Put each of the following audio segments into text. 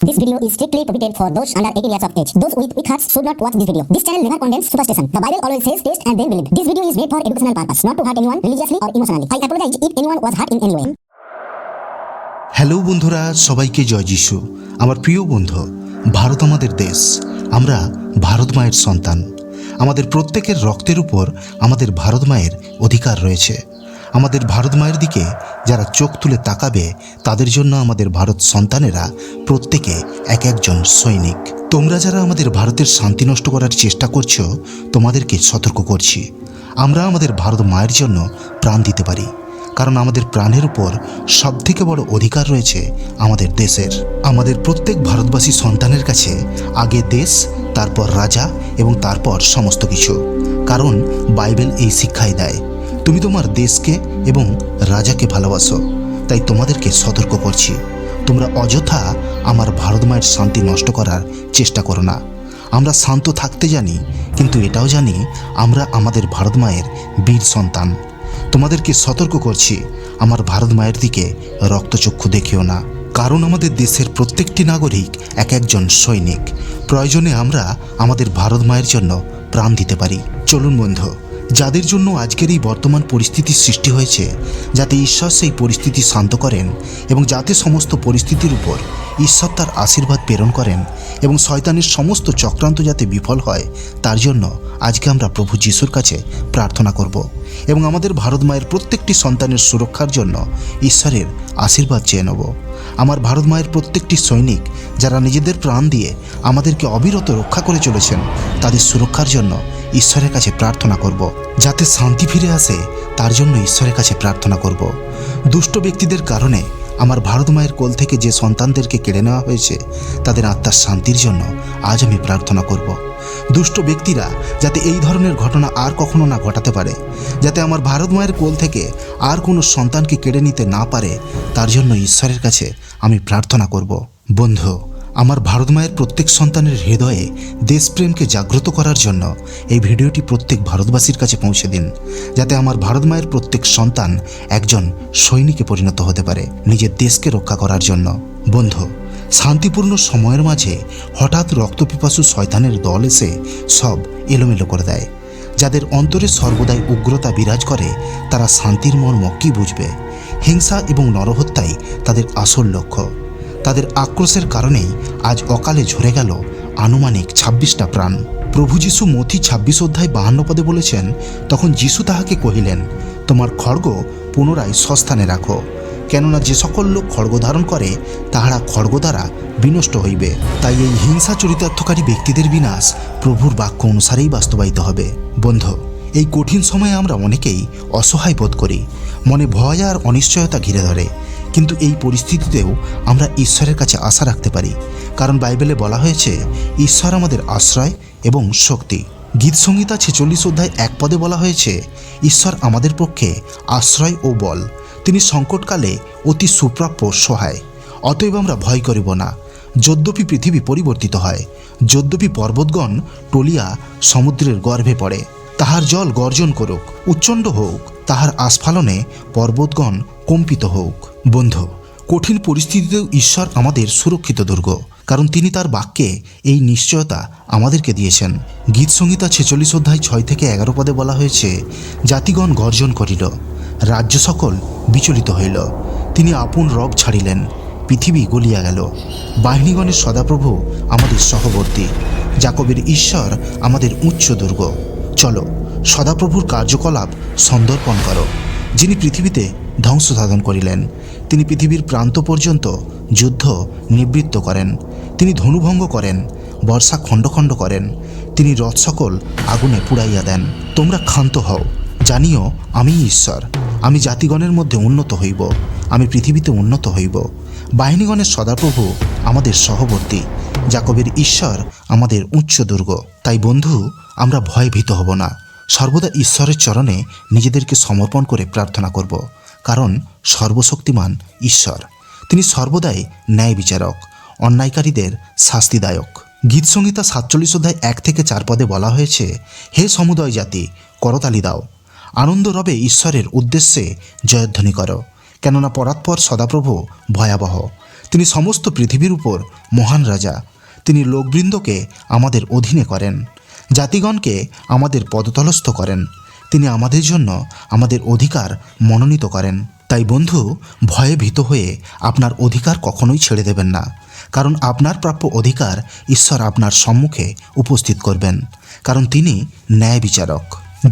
This video is strictly prohibited for those under 18 years of age. Those with weak hearts should not watch this video. This channel never condemns superstition. The Bible always says taste and then believe. This video is made for educational purpose, not to hurt anyone religiously or emotionally. I apologize if anyone was hurt in any way. Hello বন্ধুরা সবাইকে জয় যিশু আমার প্রিয় বন্ধু ভারত আমাদের দেশ আমরা ভারত মায়ের সন্তান আমাদের প্রত্যেকের রক্তের উপর আমাদের ভারত মায়ের অধিকার রয়েছে আমাদের ভারত মায়ের দিকে যারা চোখ তুলে তাকাবে, তাদের জন্য আমাদের ভারত সন্তানেরা প্রত্যেকে এক একজন সৈনিক। তোমরা যারা আমাদের ভারতের শান্তি নষ্ট করার চেষ্টা করছ, তোমাদেরকে সতর্ক করছি। আমরা আমাদের ভারত মায়ের জন্য প্রাণ দিতে পারি, কারণ আমাদের প্রাণের উপর সবথেকে বড় অধিকার রয়েছে আমাদের দেশের। আমাদের প্রত্যেক ভারতবাসী সন্তানের কাছে আগে দেশ, তারপর রাজা এবং তারপর সমস্ত কিছু, কারণ বাইবেল এই শিক্ষাই দেয়। তুমি তোমার দেশকে এবং রাজাকে ভালোবাসো, তাই তোমাদেরকে সতর্ক করছি। তোমরা অযথা আমার ভারত মায়ের শান্তি নষ্ট করার চেষ্টা করো না। আমরা শান্ত থাকতে জানি, কিন্তু এটাও জানি আমরা আমাদের ভারত মায়ের বীর সন্তান। তোমাদেরকে সতর্ক করছি, আমার ভারত মায়ের দিকে রক্তচক্ষু দেখিও না। কারণ আমাদের দেশের প্রত্যেকটি নাগরিক এক একজন সৈনিক। প্রয়োজনে আমরা আমাদের ভারত মায়ের জন্য প্রাণ দিতে পারি। চলুন বন্ধু যাদের জন্য আজকের এই বর্তমান পরিস্থিতির সৃষ্টি হয়েছে, যাতে ঈশ্বর সেই পরিস্থিতি শান্ত করেন এবং যাতে সমস্ত পরিস্থিতির উপর ঈশ্বর তার আশীর্বাদ প্রেরণ করেন এবং শয়তানের সমস্ত চক্রান্ত যাতে বিফল হয়, তার জন্য আজকে আমরা প্রভু যিশুর কাছে প্রার্থনা করব এবং আমাদের ভারত মায়ের প্রত্যেকটি সন্তানের সুরক্ষার জন্য ঈশ্বরের আশীর্বাদ চেয়ে নেব। আমার ভারত মায়ের প্রত্যেকটি সৈনিক যারা নিজেদের প্রাণ দিয়ে আমাদেরকে অবিরত রক্ষা করে চলেছেন, তাদের সুরক্ষার জন্য ঈশ্বরের কাছে প্রার্থনা করব। যাতে শান্তি ফিরে আসে, তার জন্য ঈশ্বরের কাছে প্রার্থনা করব। দুষ্ট ব্যক্তিদের কারণে আমার ভারত মায়ের কোল থেকে যে সন্তানদেরকে কেড়ে নেওয়া হয়েছে, তাদের আত্মার শান্তির জন্য আজ আমি প্রার্থনা করব। দুষ্ট ব্যক্তিরা যাতে এই ধরনের ঘটনা আর কখনো না ঘটাতে পারে, যাতে আমার ভারত মায়ের কোল থেকে আর কোনো সন্তানকে কেড়ে নিতে না পারে, তার জন্য ঈশ্বরের কাছে আমি প্রার্থনা করব। বন্ধু আমার ভারত মায়ের প্রত্যেক সন্তানের হৃদয়ে দেশপ্রেমকে জাগ্রত করার জন্য এই ভিডিওটি প্রত্যেক ভারতবাসীর কাছে পৌঁছে দিন, যাতে আমার ভারত মায়ের প্রত্যেক সন্তান একজন সৈনিকে পরিণত হতে পারে নিজের দেশকে রক্ষা করার জন্য। বন্ধু, শান্তিপূর্ণ সময়ের মাঝে হঠাৎ রক্তপিপাসু শয়তানের দল এসে সব এলোমেলো করে দেয়। যাদের অন্তরে সর্বদাই উগ্রতা বিরাজ করে, তারা শান্তির মর্ম কী বুঝবে? হিংসা এবং নরহত্যাই তাদের আসল লক্ষ্য। তাদের আক্রোশের কারণেই আজ অকালে ঝরে গেল আনুমানিক ছাব্বিশটা প্রাণ। প্রভু যিশু মথি ছাব্বিশ অধ্যায় বাহান্ন পদে বলেছেন, তখন যিশু তাহাকে কহিলেন, তোমার খড়গ পুনরায় সস্থানে রাখো। কেননা যে সকল লোক খড়গ ধারণ করে, তাহারা খড়গ দ্বারা বিনষ্ট হইবে। তাই এই হিংসা চরিতার্থকারী ব্যক্তিদের বিনাশ প্রভুর বাক্য অনুসারেই বাস্তবায়িত হবে। বন্ধু, এই কঠিন সময়ে আমরা অনেকেই অসহায় বোধ করি। মনে ভয় আর অনিশ্চয়তা ঘিরে ধরে। কিন্তু এই পরিস্থিতিতেও আমরা ঈশ্বরের কাছে আশা রাখতে পারি। কারণ বাইবেলে বলা হয়েছে, ঈশ্বর আমাদের আশ্রয় এবং শক্তি। গীত সংহিতা ছেচল্লিশ অধ্যায় এক পদে বলা হয়েছে, ঈশ্বর আমাদের পক্ষে আশ্রয় ও বল। তিনি সংকটকালে অতি সুপ্রাপ্য সহায়। অতএব আমরা ভয় করিব না। যদ্যপি পৃথিবী পরিবর্তিত হয়, যদ্যপি পর্বতগণ টলিয়া সমুদ্রের গর্ভে পড়ে, তাহার জল গর্জন করুক উচ্চণ্ড হোক, তাহার আস্ফালনে পর্বতগণ কম্পিত হোক। বন্ধু, কঠিন পরিস্থিতিতেও ঈশ্বর আমাদের সুরক্ষিত দুর্গ, কারণ তিনি তার বাক্যে এই নিশ্চয়তা আমাদেরকে দিয়েছেন। গীত সংহিতা ছেচল্লিশ অধ্যায় ছয় থেকে এগারো পদে বলা হয়েছে, জাতিগণ গর্জন করিল, রাজ্য সকল বিচলিত হইল। তিনি আপন রব ছাড়িলেন, পৃথিবী গলিয়া গেল। বাহিনীগণের সদাপ্রভু আমাদের সহবর্তী জাকবের ঈশ্বর আমাদের উচ্চ দুর্গ। চলো, সদাপ্রভুর কার্যকলাপ সন্দর্পণ করো। যিনি পৃথিবীতে ধ্বংস সাধন করিলেন। তিনি পৃথিবীর প্রান্ত পর্যন্ত যুদ্ধ নিবৃত্ত করেন। তিনি ধনুভঙ্গ করেন, বর্ষা খণ্ড খণ্ড করেন। তিনি রথ সকল আগুনে পুড়াইয়া দেন। তোমরা ক্ষান্ত হও, জানিও আমি ঈশ্বর। আমি জাতিগণের মধ্যে উন্নত হইব, আমি পৃথিবীতে উন্নত হইব। বাহিনীগণের সদাপ্রভু আমাদের সহবর্তী জাকবের ঈশ্বর আমাদের উচ্চ দুর্গ। তাই বন্ধু, আমরা ভয় ভীত হব না। সর্বদা ঈশ্বরের চরণে নিজেদেরকে সমর্পণ করে প্রার্থনা করব। কারণ সর্বশক্তিমান ঈশ্বর। তিনি সর্বদাই ন্যায় বিচারক অন্যায়কারীদের শাস্তিদায়ক। গীত সংহিতা সাতচল্লিশ অধ্যায় এক থেকে চার পদে বলা হয়েছে, হে সমুদয় জাতি, করতালি দাও। আনন্দ রবে ঈশ্বরের উদ্দেশ্যে জয়ধ্বনি করো। কেননা পরাৎপর সদাপ্রভু ভয়াবহ। তিনি সমস্ত পৃথিবীর উপর মহান রাজা। তিনি লোকবৃন্দকে আমাদের অধীনে করেন। জাতিগণকে আমাদের পদতলস্থ করেন। তিনি আমাদের জন্য আমাদের অধিকার মনোনীত করেন। তাই বন্ধু, ভয়ে ভীত হয়ে আপনার অধিকার কখনোই ছেড়ে দেবেন না। কারণ আপনার প্রাপ্য অধিকার ঈশ্বর আপনার সম্মুখে উপস্থিত করবেন। কারণ তিনি ন্যায় বিচারক।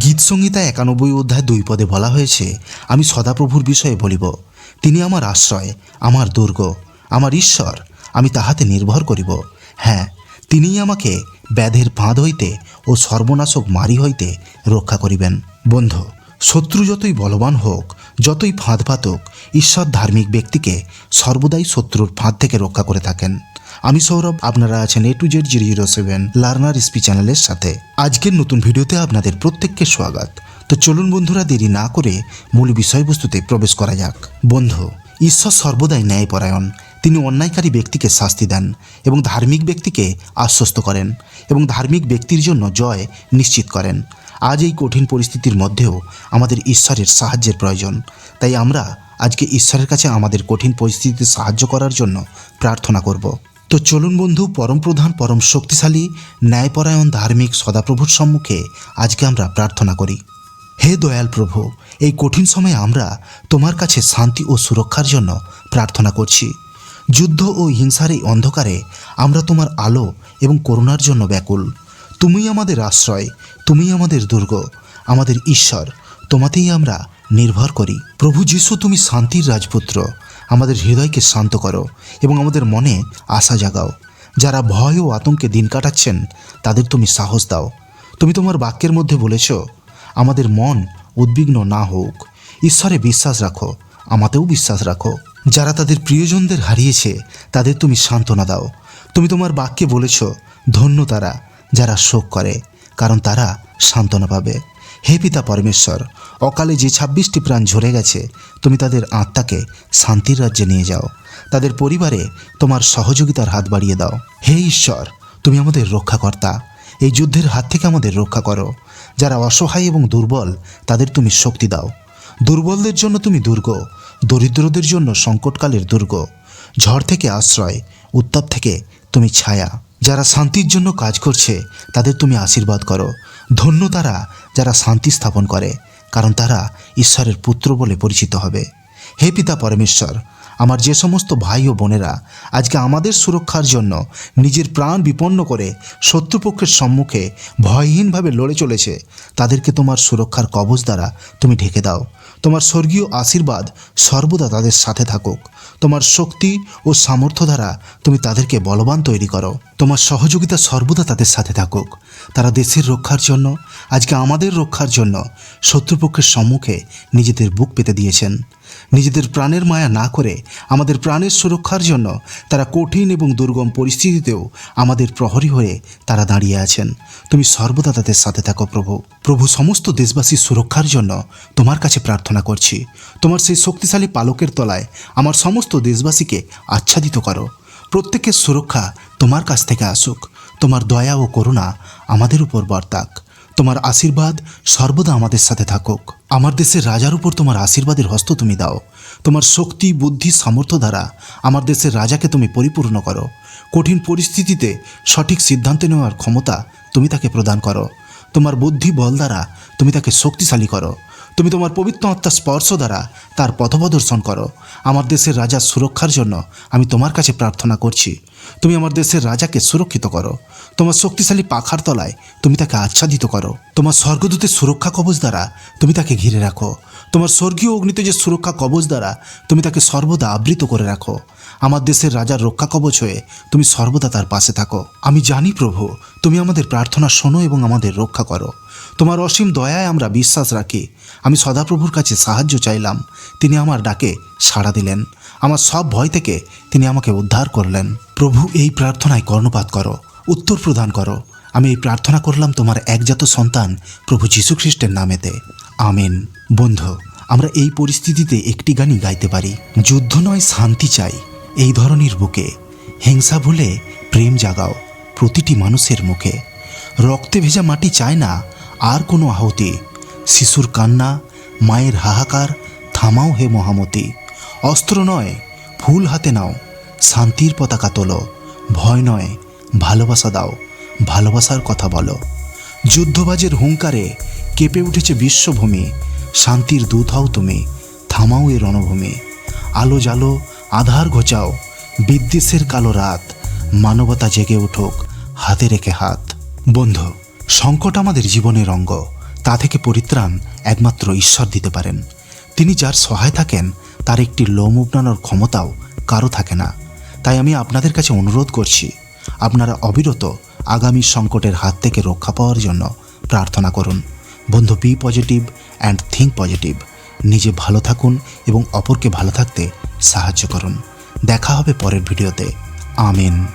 গীত সংহিতা একানব্বই অধ্যায় দুই পদে বলা হয়েছে, আমি সদাপ্রভুর বিষয়ে বলিব, তিনি আমার আশ্রয়, আমার দুর্গ, আমার ঈশ্বর, আমি তাহাতে নির্ভর করিব। হ্যাঁ তিনিই আমাকে ব্যাধের ফাঁদ হইতে ও সর্বনাশক মারি হইতে রক্ষা করিবেন। বন্ধু, শত্রু যতই বলবান হোক, যতই ফাঁদ পাতক, ঈশ্বর ধার্মিক ব্যক্তিকে সর্বদাই শত্রুর ফাঁদ থেকে রক্ষা করে থাকেন। আমি সৌরভ, আপনারা আছেন A to Z zero zero seven learner স্পি চ্যানেলের সাথে। আজকের নতুন ভিডিওতে আপনাদের প্রত্যেককে স্বাগত। তো চলুন বন্ধুরা, দেরি না করে মূল বিষয়বস্তুতে প্রবেশ করা যাক। বন্ধু, ঈশ্বর সর্বদাই ন্যায়পরায়ণ। তিনি অন্যায়কারী ব্যক্তিকে শাস্তি দেন এবং ধার্মিক ব্যক্তিকে আশ্বস্ত করেন এবং ধার্মিক ব্যক্তির জন্য জয় নিশ্চিত করেন। আজ এই কঠিন পরিস্থিতির মধ্যেও আমাদের ঈশ্বরের সাহায্যের প্রয়োজন। তাই আমরা আজকে ঈশ্বরের কাছে আমাদের কঠিন পরিস্থিতিতে সাহায্য করার জন্য প্রার্থনা করব। তো চলুন বন্ধু, পরম প্রধান, পরম শক্তিশালী, ন্যায়পরায়ণ, ধার্মিক, সদাপ্রভুর সম্মুখে আজকে আমরা প্রার্থনা করি। হে দয়াল প্রভু, এই কঠিন সময়ে আমরা তোমার কাছে শান্তি ও সুরক্ষার জন্য প্রার্থনা করছি। যুদ্ধ ও হিংসার এই অন্ধকারে আমরা তোমার আলো এবং করুণার জন্য ব্যাকুল। তুমিই আমাদের আশ্রয় তুমি আমাদের দুর্গ, আমাদের ঈশ্বর, তোমাতেই আমরা নির্ভর করি। প্রভু যিশু, তুমি শান্তির রাজপুত্র, আমাদের হৃদয়কে শান্ত করো এবং আমাদের মনে আশা জাগাও। যারা ভয় ও আতঙ্কে দিন কাটাচ্ছেন, তাদের তুমি সাহস দাও। তুমি তোমার বাক্যের মধ্যে বলেছ, আমাদের মন উদ্বিগ্ন না হোক। ঈশ্বরে বিশ্বাস রাখো, আমাতেও বিশ্বাস রাখো। যারা তাদের প্রিয়জনদের হারিয়েছে, তাদের তুমি সান্ত্বনা দাও। তুমি তোমার বাক্যে বলেছ, ধন্য তারা যারা শোক করে, কারণ তারা সান্ত্বনা পাবে। হে পিতা পরমেশ্বর, অকালে যে ছাব্বিশটি প্রাণ ঝরে গেছে, তুমি তাদের আত্মাকে শান্তির রাজ্যে নিয়ে যাও। তাদের পরিবারে তোমার সহযোগিতার হাত বাড়িয়ে দাও। হে ঈশ্বর, তুমি আমাদের রক্ষাকর্তা। এই যুদ্ধের হাত থেকে আমাদের রক্ষা করো। যারা অসহায় এবং দুর্বল, তাদের তুমি শক্তি দাও। দুর্বলদের জন্য তুমি দুর্গ, দরিদ্রদের জন্য সংকটকালের দুর্গ। ঝড় থেকে আশ্রয়, উত্তাপ থেকে তুমি ছায়া। যারা শান্তির জন্য কাজ করছে, তাদের তুমি আশীর্বাদ করো। ধন্য তারা যারা শান্তি স্থাপন করে, কারণ তারা ঈশ্বরের পুত্র বলে পরিচিত হবে। হে পিতা পরমেশ্বর, আমার যে সমস্ত ভাই ও বোনেরা আজকে আমাদের সুরক্ষার জন্য নিজের প্রাণ বিপন্ন করে শত্রুপক্ষের সম্মুখে ভয়হীনভাবে লড়ে চলেছে, তাদেরকে তোমার সুরক্ষার কবচ দ্বারা তুমি ঢেকে দাও। তোমার স্বর্গীয় আশীর্বাদ সর্বদা তাদের সাথে থাকুক। তোমার শক্তি ও সামর্থ্য দ্বারা তুমি তাদেরকে বলবান তৈরি করো। তোমার সহযোগিতা সর্বদা তাদের সাথে থাকুক। তারা দেশের রক্ষার জন্য, আজকে আমাদের রক্ষার জন্য শত্রুপক্ষের সম্মুখে নিজেদের বুক পেতে দিয়েছেন। নিজেদের প্রাণের মায়া না করে আমাদের প্রাণের সুরক্ষার জন্য তারা কঠিন এবং দুর্গম পরিস্থিতিতেও আমাদের প্রহরী হয়ে তারা দাঁড়িয়ে আছেন। তুমি সর্বদা তাদের সাথে থাকো প্রভু। প্রভু সমস্ত দেশবাসীর সুরক্ষার জন্য তোমার কাছে প্রার্থনা করছি। তোমার সেই শক্তিশালী পালকের তলায় আমার সমস্ত দেশবাসীকে আচ্ছাদিত করো। প্রত্যেকের সুরক্ষা তোমার কাছ থেকে আসুক। তোমার দয়া ও করুণা আমাদের উপর বর্তাক। তোমার আশীর্বাদ সর্বদা আমাদের সাথে থাকুক। আমার দেশের রাজার উপর তোমার আশীর্বাদের হস্ত তুমি দাও। তোমার শক্তি, বুদ্ধি, সামর্থ্য দ্বারা আমার দেশের রাজাকে তুমি পরিপূর্ণ করো। কঠিন পরিস্থিতিতে সঠিক সিদ্ধান্ত নেওয়ার ক্ষমতা তুমি তাকে প্রদান করো। তোমার বুদ্ধি বল দ্বারা তুমি তাকে শক্তিশালী করো। তুমি তোমার পবিত্র আত্মার স্পর্শ দ্বারা তার পথপ্রদর্শন করো। আমার দেশের রাজার সুরক্ষার জন্য আমি তোমার কাছে প্রার্থনা করছি। তুমি আমার দেশের রাজাকে সুরক্ষিত করো। তোমার শক্তিশালী পাখার তলায় তুমি তাকে আচ্ছাদিত করো। তোমার স্বর্গদূতের সুরক্ষা কবচ দ্বারা তুমি তাকে ঘিরে রাখো। তোমার স্বর্গীয় অগ্নিতে যে সুরক্ষা কবচ দ্বারা তুমি তাকে সর্বদা আবৃত করে রাখো। আমার দেশের রাজার রক্ষা কবচ হয়ে তুমি সর্বদা তার পাশে থাকো। আমি জানি প্রভু, তুমি আমাদের প্রার্থনা শোনো এবং আমাদের রক্ষা করো। তোমার অসীম দয়ায় আমরা বিশ্বাস রাখি। আমি সদাপ্রভুর কাছে সাহায্য চাইলাম। তিনি আমার ডাকে সাড়া দিলেন। আমার সব ভয় থেকে তিনি আমাকে উদ্ধার করলেন। প্রভু, এই প্রার্থনায় কর্ণপাত করো, উত্তর প্রদান করো। আমি এই প্রার্থনা করলাম তোমার একজাত সন্তান প্রভু যীশুখ্রিস্টের নামেতে। আমিন। বন্ধু, আমরা এই পরিস্থিতিতে একটি গানই গাইতে পারি। যুদ্ধ নয়, শান্তি চাই। এই ধরনের বুকে হিংসা ভুলে প্রেম জাগাও প্রতিটি মানুষের মুখে। রক্তে ভেজা মাটি চায় না আর কোনো আহতি। শিশুর কান্না, মায়ের হাহাকার, থামাও হে মহামতি। অস্ত্র নয়, ফুল হাতে নাও। শান্তির পতাকা তোলো। ভয় নয়, ভালোবাসা দাও। ভালোবাসার কথা বলো। যুদ্ধবাজের হুঙ্কারে কেঁপে উঠেছে বিশ্বভূমি। শান্তির দূত হও তুমি, থামাও এ রণভূমি। আলো জালো আধার ঘোচাও। বিদ্বেষের কালো রাত, মানবতা জেগে উঠুক, হাতে রেখে হাত। বন্ধু সংকট আমাদের জীবনের অঙ্গ, তা থেকে পরিত্রাণ একমাত্র ঈশ্বর দিতে পারেন। তিনি যার সহায় থাকেন, তার একটি লোম উবনানোর ক্ষমতাও কারও থাকে না। তাই আমি আপনাদের কাছে অনুরোধ করছি, আপনারা অবিরত আগামী সংকটের হাত থেকে রক্ষা পাওয়ার জন্য প্রার্থনা করুন। বন্ধু be positive and think positive নিজে ভালো থাকুন এবং অপরকে ভালো থাকতে সাহায্য করুন। দেখা হবে পরের ভিডিওতে। আমিন।